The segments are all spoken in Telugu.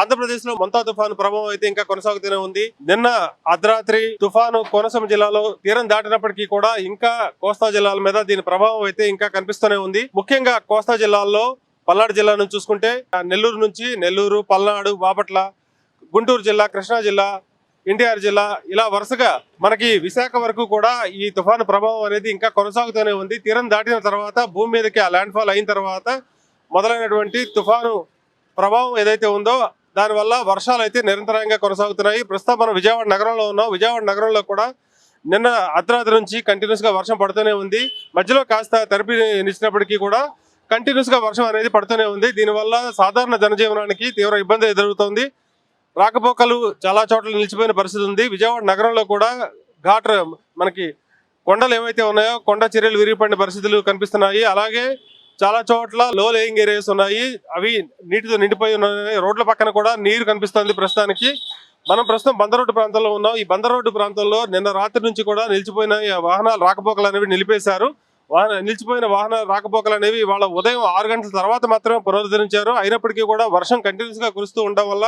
ఆంధ్రప్రదేశ్లో మంతా తుఫాను ప్రభావం అయితే ఇంకా కొనసాగుతూనే ఉంది. నిన్న అర్ధరాత్రి తుఫాను కోనసీమ జిల్లాలో తీరం దాటినప్పటికీ కూడా ఇంకా కోస్తా జిల్లాల మీద దీని ప్రభావం అయితే ఇంకా కనిపిస్తూనే ఉంది. ముఖ్యంగా కోస్తా జిల్లాల్లో పల్నాడు జిల్లా నుంచి చూసుకుంటే ఆ నెల్లూరు నుంచి నెల్లూరు పల్నాడు బాపట్ల గుంటూరు జిల్లా కృష్ణా జిల్లా ఎన్టీఆర్ జిల్లా ఇలా వరుసగా మనకి విశాఖ వరకు కూడా ఈ తుఫాను ప్రభావం అనేది ఇంకా కొనసాగుతూనే ఉంది. తీరం దాటిన తర్వాత భూమి మీదకి ఆ ల్యాండ్ ఫాల్ అయిన తర్వాత మొదలైనటువంటి తుఫాను ప్రభావం ఏదైతే ఉందో దానివల్ల వర్షాలు అయితే నిరంతరంగా కొనసాగుతున్నాయి. ప్రస్తుతం మనం విజయవాడ నగరంలో ఉన్నాం. విజయవాడ నగరంలో కూడా నిన్న అర్ధరాత్రి నుంచి కంటిన్యూస్గా వర్షం పడుతూనే ఉంది. మధ్యలో కాస్త తెరపి నిచ్చినప్పటికీ కూడా కంటిన్యూస్గా వర్షం అనేది పడుతూనే ఉంది. దీనివల్ల సాధారణ జనజీవనానికి తీవ్ర ఇబ్బంది ఎదురవుతోంది. రాకపోకలు చాలా చోట్ల నిలిచిపోయిన పరిస్థితి ఉంది. విజయవాడ నగరంలో కూడా ఘాట్ మనకి కొండలు ఏవైతే ఉన్నాయో కొండ చర్యలు విరిగిపడిన పరిస్థితులు కనిపిస్తున్నాయి. అలాగే చాలా చోట్ల లో లేయింగ్ ఏరియాస్ ఉన్నాయి. అవి నీటితో నిండిపోయి ఉన్నాయి. రోడ్ల పక్కన కూడా నీరు కనిపిస్తుంది ప్రస్తుతానికి. మనం ప్రస్తుతం బందర్ రోడ్డు ప్రాంతంలో ఉన్నాం. ఈ బందర్ రోడ్డు ప్రాంతంలో నిన్న రాత్రి నుంచి కూడా నిలిచిపోయిన ఈ వాహనాలు రాకపోకలు అనేవి నిలిపేశారు. వాహన నిలిచిపోయిన వాహన రాకపోకలు అనేవి వాళ్ళ ఉదయం ఆరు గంటల తర్వాత మాత్రమే పునరుద్ధరించారు. అయినప్పటికీ కూడా వర్షం కంటిన్యూస్గా కురుస్తూ ఉండడం వల్ల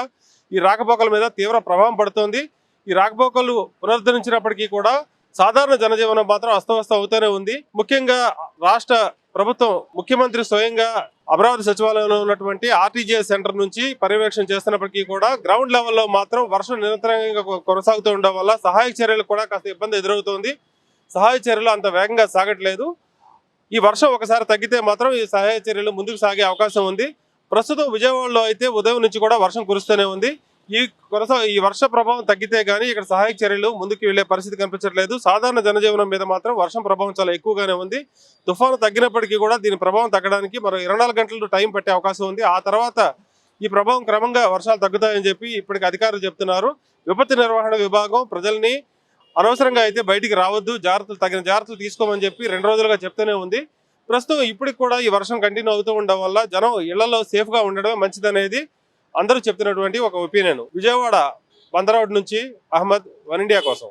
ఈ రాకపోకల మీద తీవ్ర ప్రభావం పడుతోంది. ఈ రాకపోకలు పునరుద్ధరించినప్పటికీ కూడా సాధారణ జనజీవనం మాత్రం అస్తవ్యస్తం అవుతూనే ఉంది. ముఖ్యంగా రాష్ట్ర ప్రభుత్వం ముఖ్యమంత్రి స్వయంగా అమరావతి సచివాలయంలో ఉన్నటువంటి ఆర్టీజీఎస్ సెంటర్ నుంచి పర్యవేక్షణ చేస్తున్నప్పటికీ కూడా గ్రౌండ్ లెవెల్లో మాత్రం వర్షం నిరంతరంగా కొనసాగుతూ ఉండడం వల్ల సహాయక చర్యలు కూడా కాస్త ఇబ్బంది ఎదురవుతోంది. సహాయ చర్యలు అంత వేగంగా సాగట్లేదు. ఈ వర్షం ఒకసారి తగ్గితే మాత్రం ఈ సహాయ చర్యలు ముందుకు సాగే అవకాశం ఉంది. ప్రస్తుతం విజయవాడలో అయితే ఉదయం నుంచి కూడా వర్షం కురుస్తూనే ఉంది. ఈ కొరస ఈ వర్ష ప్రభావం తగ్గితే గానీ ఇక్కడ సహాయక చర్యలు ముందుకు వెళ్ళే పరిస్థితి కనిపించట్లేదు. సాధారణ జనజీవనం మీద మాత్రం వర్షం ప్రభావం చాలా ఎక్కువగానే ఉంది. తుఫాను తగ్గినప్పటికీ కూడా దీని ప్రభావం తగ్గడానికి మరో ఇరవై నాలుగు గంటలు టైం పట్టే అవకాశం ఉంది. ఆ తర్వాత ఈ ప్రభావం క్రమంగా వర్షాలు తగ్గుతాయని చెప్పి ఇప్పటికి అధికారులు చెప్తున్నారు. విపత్తు నిర్వహణ విభాగం ప్రజల్ని అనవసరంగా అయితే బయటికి రావద్దు. జాగ్రత్తలు తగిన జాగ్రత్తలు తీసుకోమని చెప్పి రెండు రోజులుగా చెప్తూనే ఉంది. ప్రస్తుతం ఇప్పటికి కూడా ఈ వర్షం కంటిన్యూ అవుతూ ఉండడం వల్ల జనం ఇళ్ళలో సేఫ్గా ఉండడమే మంచిదనేది అందరూ చెప్తున్నటువంటి ఒక ఒపీనియన్ విజయవాడ బందరౌడ్ నుంచి అహ్మద్ వన్ ఇండియా కోసం.